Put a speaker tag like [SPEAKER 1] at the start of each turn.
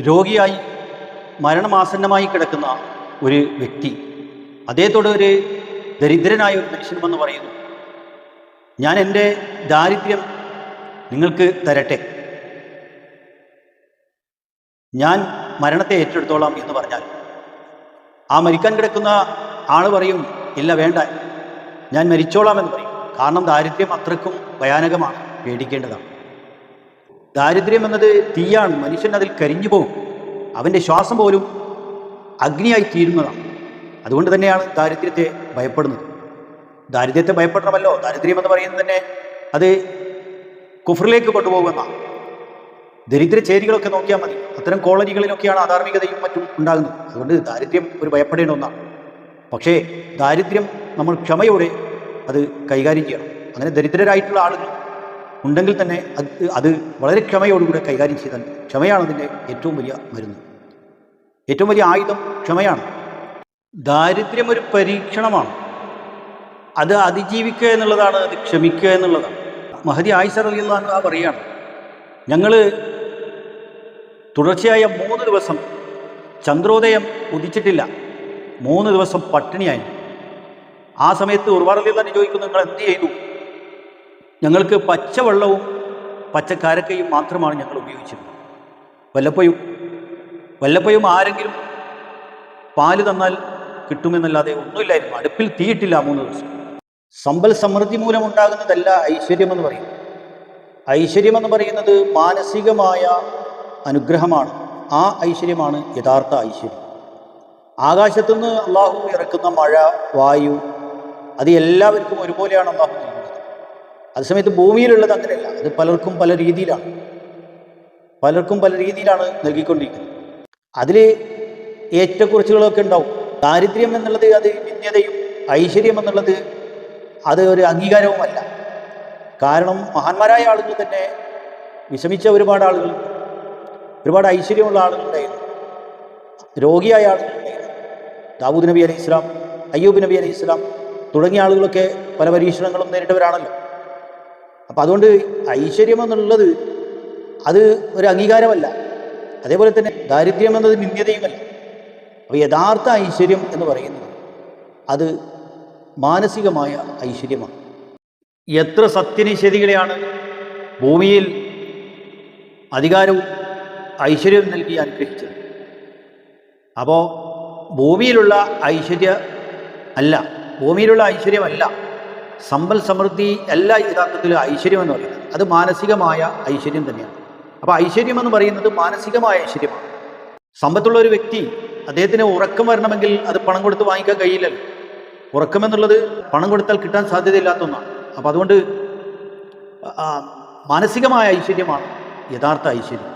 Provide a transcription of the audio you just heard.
[SPEAKER 1] രോഗിയായി മരണമാസന്നമായി കിടക്കുന്ന ഒരു വ്യക്തി. അദ്ദേഹത്തോട് ഒരു ദരിദ്രനായ ഒരു മനുഷ്യൻ വന്ന് പറയുന്നു ഞാൻ എന്റെ ദാരിദ്ര്യം നിങ്ങൾക്ക് തരട്ടെ. ഞാൻ മരണത്തെ ഏറ്റെടുത്തോളാം എന്ന് പറഞ്ഞാൽ ആ മരിക്കാൻ കിടക്കുന്ന ആൾ പറയും ഇല്ല വേണ്ട. ഞാൻ മരിച്ചോളാം എന്ന് പറയും. കാരണം ദാരിദ്ര്യം അത്രക്കും ഭയാനകമാണ് പേടിക്കേണ്ടതാണ്. ദാരിദ്ര്യം എന്നത് തീയാണ്. മനുഷ്യൻ അതിൽ കരിഞ്ഞു പോകും. അവന്റെ ശ്വാസം പോലും അഗ്നിയായി തീരുന്നതാണ് അതുകൊണ്ട് തന്നെയാണ് ദാരിദ്ര്യത്തെ ഭയപ്പെടുന്നത്. ദാരിദ്ര്യത്തെ ഭയപ്പെടണമല്ലോ. ദാരിദ്ര്യം എന്ന് പറയുന്നത് തന്നെ അത് കുഫറിലേക്ക് കൊണ്ടുപോകുമെന്നാണ് ദരിദ്ര ചേരികളൊക്കെ നോക്കിയാൽ മതി. അത്തരം കോളനികളിലൊക്കെയാണ് അധാർമികതയും മറ്റും ഉണ്ടാകുന്നത്. അതുകൊണ്ട് ദാരിദ്ര്യം ഒരു ഭയപ്പെടേണ്ട ഒന്നാണ്. പക്ഷേ ദാരിദ്ര്യം നമ്മൾ ക്ഷമയോടെ അത് കൈകാര്യം ചെയ്യണം. അങ്ങനെ ദരിദ്രരായിട്ടുള്ള ആളുകൾ ഉണ്ടെങ്കിൽ തന്നെ അത് വളരെ ക്ഷമയോടുകൂടെ കൈകാര്യം ചെയ്താൽ ക്ഷമയാണതിന്റെ ഏറ്റവും വലിയ മരുന്ന്. ഏറ്റവും വലിയ ആയുധം ക്ഷമയാണ്. ദാരിദ്ര്യം ഒരു പരീക്ഷണമാണ്. അത് അതിജീവിക്കുക എന്നുള്ളതാണ് അത് ക്ഷമിക്കുക എന്നുള്ളതാണ്. മഹദി ആയിഷ അറിയുന്നതാണ് ആ പറയുകയാണ് ഞങ്ങൾ തുടർച്ചയായ മൂന്ന് ദിവസം ചന്ദ്രോദയം ഉദിച്ചിട്ടില്ല. മൂന്ന് ദിവസം പട്ടിണിയായി. ആ സമയത്ത് ഉറവാറിൽ തന്നെ ചോദിക്കുന്നു നിങ്ങൾ എന്ത് ചെയ്തു? ഞങ്ങൾക്ക് പച്ചവെള്ളവും പച്ചക്കാരക്കയും മാത്രമാണ് ഞങ്ങൾ ഉപയോഗിച്ചിരുന്നത്. വല്ലപ്പോഴും വല്ലപ്പോഴും ആരെങ്കിലും പാൽ തന്നാൽ കിട്ടുമെന്നല്ലാതെ ഒന്നുമില്ലായിരുന്നു. അടുപ്പിൽ തീയിട്ടില്ല മൂന്ന് ദിവസം. സമ്പൽ സമൃദ്ധി മൂലമുണ്ടാകുന്നതല്ല ഐശ്വര്യമെന്ന് പറയും ഐശ്വര്യമെന്ന് പറയുന്നത് മാനസികമായ അനുഗ്രഹമാണ്. ആ ഐശ്വര്യമാണ് യഥാർത്ഥ ഐശ്വര്യം. ആകാശത്തുനിന്ന് അള്ളാഹു ഇറക്കുന്ന മഴ വായു അത് എല്ലാവർക്കും ഒരുപോലെയാണ് അള്ളാഹു അതേസമയത്ത് ഭൂമിയിലുള്ളത് അങ്ങനെയല്ല അത് പലർക്കും പല രീതിയിലാണ്. പലർക്കും പല രീതിയിലാണ് നൽകിക്കൊണ്ടിരിക്കുന്നത്. അതിൽ ഏറ്റക്കുറച്ചുകളൊക്കെ ഉണ്ടാവും. ദാരിദ്ര്യം എന്നുള്ളത് അത് വിദ്യതയും ഐശ്വര്യം എന്നുള്ളത് അത് ഒരു അംഗീകാരവുമല്ല. കാരണം മഹാന്മാരായ ആളുകൾ തന്നെ വിഷമിച്ച ഒരുപാട് ആളുകൾ ഒരുപാട് ഐശ്വര്യമുള്ള ആളുകളുണ്ടായിരുന്നു രോഗിയായ ആളുകളുണ്ടായിരുന്നു ദാവൂദ് നബി അലൈഹി ഇസ്ലാം അയ്യൂബ് നബി അലൈഹി ഇസ്ലാം തുടങ്ങിയ ആളുകളൊക്കെ പല പരീക്ഷണങ്ങളും നേരിട്ടവരാണല്ലോ. അപ്പം അതുകൊണ്ട് ഐശ്വര്യം എന്നുള്ളത് അത് ഒരു അംഗീകാരമല്ല. അതേപോലെ തന്നെ ദാരിദ്ര്യം എന്നത് നിന്ദ്യതയുമല്ല. അപ്പോൾ യഥാർത്ഥ ഐശ്വര്യം എന്ന് പറയുന്നത് അത് മാനസികമായ ഐശ്വര്യമാണ്. എത്ര സത്യനിഷേധികളെയാണ് ഭൂമിയിൽ അധികാരവും ഐശ്വര്യവും നൽകി അനുഗ്രഹിച്ചത്. അപ്പോൾ ഭൂമിയിലുള്ള ഐശ്വര്യ അല്ല. ഭൂമിയിലുള്ള ഐശ്വര്യമല്ല. സമ്പൽ സമൃദ്ധി അല്ല യഥാർത്ഥത്തിൽ ഐശ്വര്യം എന്ന് പറയുന്നത്. അത് മാനസികമായ ഐശ്വര്യം തന്നെയാണ്. അപ്പോൾ ഐശ്വര്യം എന്ന് പറയുന്നത് മാനസികമായ ഐശ്വര്യമാണ്. സമ്പത്തുള്ള ഒരു വ്യക്തി അദ്ദേഹത്തിന് ഉറക്കം വരണമെങ്കിൽ അത് പണം കൊടുത്ത് വാങ്ങിക്കാൻ കഴിയില്ലല്ലോ. ഉറക്കം എന്നുള്ളത് പണം കൊടുത്താൽ കിട്ടാൻ സാധ്യതയില്ലാത്ത ഒന്നാണ്. അപ്പം അതുകൊണ്ട് മാനസികമായ ഐശ്വര്യമാണ് യഥാർത്ഥ ഐശ്വര്യം.